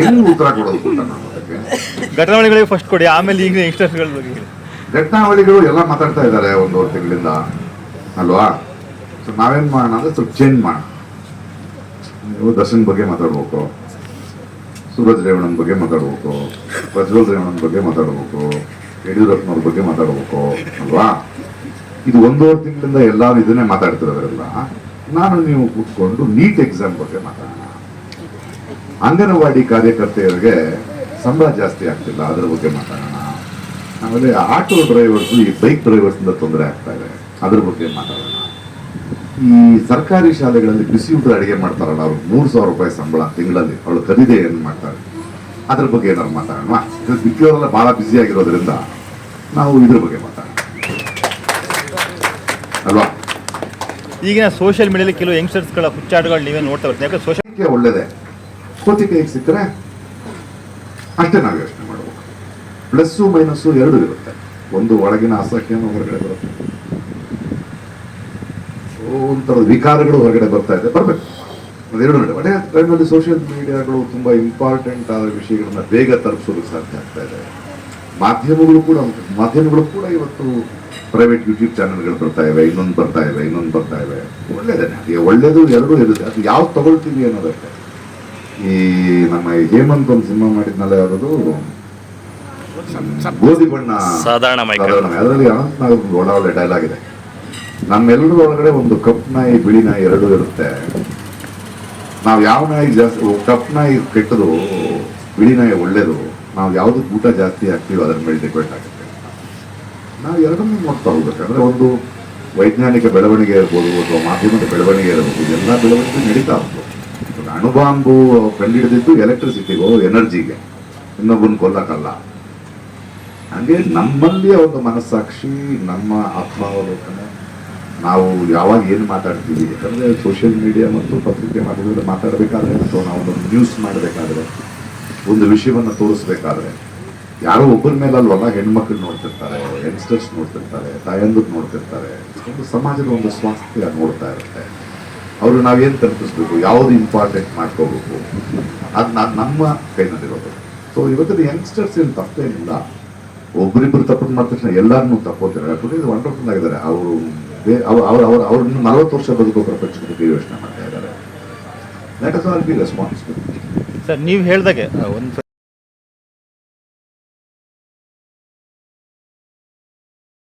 ಹೆಂಗ್ ಉತ್ತರ ಕೊಡೋದು ಘಟನಾವಳಿಗಳಿಗೆ ಫಸ್ಟ್ ಕೊಡಿ ಆಮೇಲೆ ಈಗ ಯಂಗ್ಸ್ಟರ್ಸ್ಗಳ ಬಗ್ಗೆ ಹೇಳಿ. ಘಟನಾವಳಿಗಳು ಎಲ್ಲ ಮಾತಾಡ್ತಾ ಇದ್ದಾರೆ ಒಂದೂವರೆ ತಿಂಗಳಿಂದ ಅಲ್ವಾ? ಸೊ ನಾವೇನ್ ಮಾಡೋಣ ಅಂದ್ರೆ ಸ್ವಲ್ಪ ಚೇಂಜ್ ಮಾಡೋಣ. ನೀವು ದರ್ಶನ್ ಬಗ್ಗೆ ಮಾತಾಡ್ಬೇಕು ಸೂರಜ್ ರೇವಣ್ಣನ ಬಗ್ಗೆ ಮಾತಾಡ್ಬೇಕು ಪ್ರಜ್ವಲ್ ರೇವಣ್ಣನ ಬಗ್ಗೆ ಮಾತಾಡ್ಬೇಕು ಯಡಿಯೂರಪ್ಪನವ್ರ ಬಗ್ಗೆ ಮಾತಾಡ್ಬೇಕು ಅಲ್ವಾ? ಇದು ಒಂದೂವರೆ ತಿಂಗಳಿಂದ ಎಲ್ಲರೂ ಇದನ್ನೇ ಮಾತಾಡ್ತಿರೋದ್ರಲ್ಲ ನಾನು ನೀವು ಕೂತ್ಕೊಂಡು ನೀಟ್ ಎಕ್ಸಾಮ್ ಬಗ್ಗೆ ಮಾತಾಡೋಣ. ಅಂಗನವಾಡಿ ಕಾರ್ಯಕರ್ತೆಯರಿಗೆ ಸಂಬಳ ಜಾಸ್ತಿ ಆಗ್ತಿಲ್ಲ. ಅದರ ಬಗ್ಗೆ ಮಾತಾಡೋಣ. ಆಮೇಲೆ ಆಟೋ ಡ್ರೈವರ್ಸ್ ಈ ಬೈಕ್ ಡ್ರೈವರ್ಸ್ ಇಂದ ತೊಂದರೆ ಆಗ್ತಾ ಇದೆ. ಅದ್ರ ಬಗ್ಗೆ ಮಾತಾಡೋಣ. ಈ ಸರ್ಕಾರಿ ಶಾಲೆಗಳಲ್ಲಿ ಬಿಸಿ ಊಟ ಅಡಿಗೆ ಮಾಡ್ತಾರಲ್ಲ ಅವ್ರು ಮೂರು ಸಾವಿರ ರೂಪಾಯಿ ಸಂಬಳ ತಿಂಗಳಲ್ಲಿ. ಅವಳು ಕದಿದೆ ಏನು ಮಾಡ್ತಾರೆ? ಅದ್ರ ಬಗ್ಗೆ ಏನಾದ್ರು ಮಾತಾಡೋಣ. ಬಿಕ್ಕಿಯವರೆಲ್ಲ ಬಹಳ ಬ್ಯುಸಿ ಆಗಿರೋದ್ರಿಂದ ನಾವು ಇದ್ರ ಬಗ್ಗೆ ಮಾತಾಡೋಣ. ಅಲ್ವಾ? ಈಗಿನ ಸೋಷಿಯಲ್ ಮೀಡಿಯಾದಲ್ಲಿ ಕೆಲವು ಯಂಗ್ಸ್ಟರ್ಸ್ಗಳ ಹುಚ್ಚಾಟಗಳು ನೀವೇ ನೋಡ್ತಾ ಬರ್ತೀವಿ ಯಾಕಂದ್ರೆ ಸೋಷಿಯಲ್ ಅದಕ್ಕೆ ಒಳ್ಳೇದೇ. ಕೋತಿ ಕೈಗೆ ಸಿಕ್ಕರೆ ಅಷ್ಟೇ ನಾವು ಯೋಚನೆ ಮಾಡಬೇಕು. ಪ್ಲಸ್ಸು ಮೈನಸ್ಸು ಎರಡು ಇರುತ್ತೆ. ಒಂದು ಒಳಗಿನ ಅಸಹ್ಯನೂ ಹೊರಗಡೆ ಬರುತ್ತೆ. ಒಂಥರದ ವಿಕಾರಗಳು ಹೊರಗಡೆ ಬರ್ತಾ ಇದೆ. ಬರ್ಬೇಕು. ಅದೆರಡು ನಡೆ. ಒಳ್ಳೆಯ ಟೈಮಲ್ಲಿ ಸೋಷಿಯಲ್ ಮೀಡಿಯಾಗಳು ತುಂಬ ಇಂಪಾರ್ಟೆಂಟ್ ಆದ ವಿಷಯಗಳನ್ನ ಬೇಗ ತಲುಪಿಸೋದಕ್ಕೆ ಸಾಧ್ಯ ಆಗ್ತಾ ಇದೆ. ಮಾಧ್ಯಮಗಳು ಕೂಡ ಮಾಧ್ಯಮಗಳು ಕೂಡ ಇವತ್ತು ಪ್ರೈವೇಟ್ ಯೂಟ್ಯೂಬ್ ಚಾನೆಲ್ಗಳು ಬರ್ತಾ ಇವೆ. ಇನ್ನೊಂದು ಬರ್ತಾ ಇವೆ. ಇನ್ನೊಂದು ಬರ್ತಾ ಇವೆ. ಒಳ್ಳೇದೇ ಒಳ್ಳೇದು, ಎರಡೂ ಇರುತ್ತೆ ಅದು ಯಾವ್ದು ತಗೊಳ್ತೀವಿ ಅನ್ನೋದಕ್ಕೆ ಈ ನಮ್ಮ ಹೇಮಂತ್ ಒಂದು ಸಿನಿಮಾ ಮಾಡಿದ್ನಲ್ಲ ಯಾವುದು ಗೋಧಿ ಬಣ್ಣ. ಸಾಧಾರಣ. ಅದರಲ್ಲಿ ಅನಂತ್ ನಾಗ್ ಒಳ್ಳೆ ಒಳ್ಳೆ ಡೈಲಾಗ್ ಇದೆ. ನಮ್ಮೆಲ್ಲರ ಒಳಗಡೆ ಒಂದು ಕಪ್ ನಾಯಿ ಬಿಳಿ ನಾಯಿ ಎರಡು ಇರುತ್ತೆ. ನಾವು ಯಾವ ನಾಯಿ ಜಾಸ್ತಿ ಕಪ್ ನಾಯಿ ಕೆಟ್ಟದು ಬಿಳಿ ನಾಯಿ ಒಳ್ಳೇದು ನಾವು ಯಾವುದಕ್ಕೆ ಊಟ ಜಾಸ್ತಿ ಹಾಕ್ತೀವೋ ಅದ್ರ ಮೇಲೆ ಡಿಪೆಂಡ್ ಆಗುತ್ತೆ. ನಾವು ಎರಡನ್ನೂ ನೋಡ್ತಾ ಹೋಗ್ಬೇಕಂದ್ರೆ ಒಂದು ವೈಜ್ಞಾನಿಕ ಬೆಳವಣಿಗೆ ಇರ್ಬೋದು ಅಥವಾ ಮಾಧ್ಯಮದ ಬೆಳವಣಿಗೆ ಇರಬಹುದು ಎಲ್ಲ ಬೆಳವಣಿಗೆ ನಡೀತಾ ಹೋಗ್ಬೋದು ಅಣುಬಾಂಬು ಕಂಡಿಡಿದಿದ್ದು ಎಲೆಕ್ಟ್ರಿಸಿಟಿಗೋ ಎನರ್ಜಿಗೆ ಇನ್ನೊಬ್ಬನ ಕೊಲ್ಲಕ್ಕಲ್ಲ. ಹಂಗೆ ನಮ್ಮಲ್ಲಿಯ ಒಂದು ಮನಸ್ಸಾಕ್ಷಿ, ನಮ್ಮ ಆತ್ಮಾವಲೋಕನ ನಾವು ಯಾವಾಗ ಏನು ಮಾತಾಡ್ತೀವಿ, ಯಾಕಂದರೆ ಸೋಷಿಯಲ್ ಮೀಡಿಯಾ ಮತ್ತು ಪತ್ರಿಕೆ ಮಾಧ್ಯಮದಲ್ಲಿ ಮಾತಾಡಬೇಕಾದ್ರೆ ಅಥವಾ ನಾವು ಒಂದು ನ್ಯೂಸ್ ಮಾಡಬೇಕಾದ್ರೆ, ಒಂದು ವಿಷಯವನ್ನು ತೋರಿಸ್ಬೇಕಾದ್ರೆ, ಯಾರೋ ಒಬ್ಬರ ಮೇಲೆ ಅಲ್ವಲ್ಲ ಹೆಣ್ಮಕ್ಳು ನೋಡ್ತಿರ್ತಾರೆ ಯಂಗ್ಸ್ಟರ್ಸ್ ನೋಡ್ತಿರ್ತಾರೆ, ತಾಯಂದ್ರು ನೋಡ್ತಿರ್ತಾರೆ ಒಂದು ಸಮಾಜದ ಒಂದು ಸ್ವಾಸ್ಥ್ಯ ನೋಡ್ತಾ ಇರುತ್ತೆ. ಅವರು ನಾವೇನು ತಲುಪಿಸ್ಬೇಕು? ಯಾವುದು ಇಂಪಾರ್ಟೆಂಟ್ ಮಾಡ್ಕೋಬೇಕು? ಅದು ನಾನು ನಮ್ಮ ಕೈನಲ್ಲಿರೋದು. ಸೊ ಇವತ್ತಿನ ಯಂಗ್ಸ್ಟರ್ಸ್ ಏನು ತಪ್ಪೇನಿಲ್ಲ. ಒಬ್ಬರಿಬ್ಬರು ತಪ್ಪು ಮಾಡಿದ ತಕ್ಷಣ ಎಲ್ಲರನ್ನೂ ತಪ್ಪೋತಾರೆ ಇದು ವಂಡರ್ಫುಲ್ ಆಗಿದ್ದಾರೆ. ಅವರು ಅವ್ರು ಅವ್ರು ಅವ್ರನ್ನ ನಲವತ್ತು ವರ್ಷ ಬದುಕೋ ಪ್ರಪಂಚದ ಬಗ್ಗೆ ಯೋಚನೆ ಮಾಡ್ತಾ ಇದ್ದಾರೆ. ಸರ್, ನೀವು ಹೇಳಿದಾಗೆ ಒಂದು